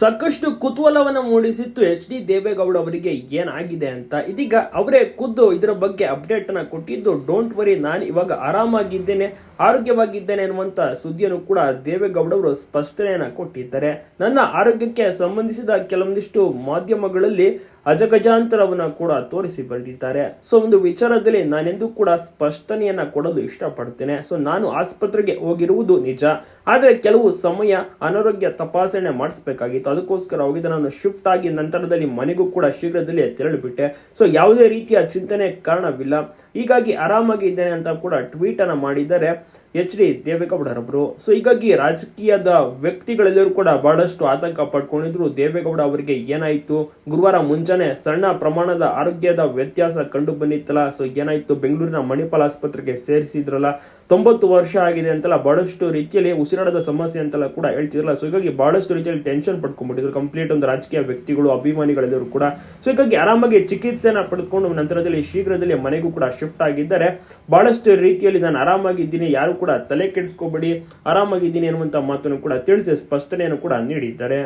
ಸಾಕಷ್ಟು ಕುತೂಹಲವನ್ನು ಮೂಡಿಸಿತ್ತು H D Deve Gowda ಅವರಿಗೆ ಏನಾಗಿದೆ ಅಂತ. ಇದೀಗ ಅವರೇ ಖುದ್ದು ಇದರ ಬಗ್ಗೆ ಅಪ್ಡೇಟ್ ಅನ್ನ ಕೊಟ್ಟಿದ್ದು ಡೋಂಟ್ ವರಿ ನಾನು ಇವಾಗ ಆರಾಮಾಗಿದ್ದೇನೆ, ಆರೋಗ್ಯವಾಗಿದ್ದೇನೆ ಅನ್ನುವಂತ ಸುದ್ದಿಯನ್ನು ಕೂಡ ದೇವೇಗೌಡ ಅವರು ಸ್ಪಷ್ಟನೆಯನ್ನು ಕೊಟ್ಟಿದ್ದಾರೆ. ನನ್ನ ಆರೋಗ್ಯಕ್ಕೆ ಸಂಬಂಧಿಸಿದ ಕೆಲವೊಂದಿಷ್ಟು ಮಾಧ್ಯಮಗಳಲ್ಲಿ ಅಜಗಜಾಂತರವನ್ನ ಕೂಡ ತೋರಿಸಿ ಬಂದಿದ್ದಾರೆ ಸೊ ಒಂದು ವಿಚಾರದಲ್ಲಿ ನಾನೆಂದೂ ಕೂಡ ಸ್ಪಷ್ಟನೆಯನ್ನ ಕೊಡಲು ಇಷ್ಟಪಡ್ತೇನೆ. ಸೊ ನಾನು ಆಸ್ಪತ್ರೆಗೆ ಹೋಗಿರುವುದು ನಿಜ. ಆದರೆ ಕೆಲವು ಸಮಯ ಅನಾರೋಗ್ಯ ತಪಾಸಣೆ ಮಾಡಿಸ್ಬೇಕಾಗಿತ್ತು. ಅದಕ್ಕೋಸ್ಕರ ಹೋಗಿದ್ದೆ. ನಾನು ಶಿಫ್ಟ್ ಆಗಿ ನಂತರದಲ್ಲಿ ಮನೆಗೂ ಕೂಡ ಶೀಘ್ರದಲ್ಲಿ ತೆರಳಿಬಿಟ್ಟೆ. ಸೊ ಯಾವುದೇ ರೀತಿಯ ಚಿಂತನೆ ಕಾರಣವಿಲ್ಲ. ಹೀಗಾಗಿ ಆರಾಮಾಗಿ ಇದ್ದೇನೆ ಅಂತ ಕೂಡ ಟ್ವೀಟ್ ಅನ್ನ ಮಾಡಿದ್ದಾರೆ. ಎಚ್ ಡಿ ದೇವೇಗೌಡರವರು ಸೊ ಹೀಗಾಗಿ ರಾಜಕೀಯದ ವ್ಯಕ್ತಿಗಳೆಲ್ಲರೂ ಕೂಡ ಬಹಳಷ್ಟು ಆತಂಕ ಪಡ್ಕೊಂಡಿದ್ರು ದೇವೇಗೌಡ ಅವರಿಗೆ ಏನಾಯಿತು? ಗುರುವಾರ ಮುಂಜಾನೆ ಸಣ್ಣ ಪ್ರಮಾಣದ ಆರೋಗ್ಯದ ವ್ಯತ್ಯಾಸ ಕಂಡು ಬಂದಿತ್ತಲ್ಲ. ಸೊ ಏನಾಯಿತು? ಬೆಂಗಳೂರಿನ ಮಣಿಪಾಲ್ ಆಸ್ಪತ್ರೆಗೆ ಸೇರಿಸಿದ್ರಲ್ಲ. ತೊಂಬತ್ತು ವರ್ಷ ಆಗಿದೆ ಅಂತಲ್ಲ, ಬಹಳಷ್ಟು ರೀತಿಯಲ್ಲಿ ಉಸಿರಾಟದ ಸಮಸ್ಯೆ ಅಂತೆಲ್ಲ ಕೂಡ ಹೇಳ್ತಿದ್ರಲ್ಲ. ಸೊ ಹೀಗಾಗಿ ಬಹಳಷ್ಟು ರೀತಿಯಲ್ಲಿ ಟೆನ್ಷನ್ ಪಡ್ಕೊಂಡ್ಬಿಟ್ಟಿದ್ರು ಕಂಪ್ಲೀಟ್ ಒಂದು ರಾಜಕೀಯ ವ್ಯಕ್ತಿಗಳು, ಅಭಿಮಾನಿಗಳೆಲ್ಲರೂ ಕೂಡ. ಸೊ ಹೀಗಾಗಿ ಆರಾಮಾಗಿ ಚಿಕಿತ್ಸೆನ ಪಡೆದುಕೊಂಡು ನಂತರದಲ್ಲಿ ಶೀಘ್ರದಲ್ಲಿ ಮನೆಗೂ ಕೂಡ ಶಿಫ್ಟ್ ಆಗಿದ್ದಾರೆ. ಬಹಳಷ್ಟು ರೀತಿಯಲ್ಲಿ ನಾನು ಆರಾಮಾಗಿದ್ದೀನಿ. ಯಾರು ಕೂಡ ತಲೆ ಕೆಡಿಸ್ಕೋಬೇಡಿ ಆರಾಮಾಗಿದ್ದೀನಿ ಅನ್ನುವಂಥ ಮಾತನ್ನು ಕೂಡ ತಿಳಿಸಿ ಸ್ಪಷ್ಟನೆಯನ್ನು ಕೂಡ ನೀಡಿದ್ದಾರೆ.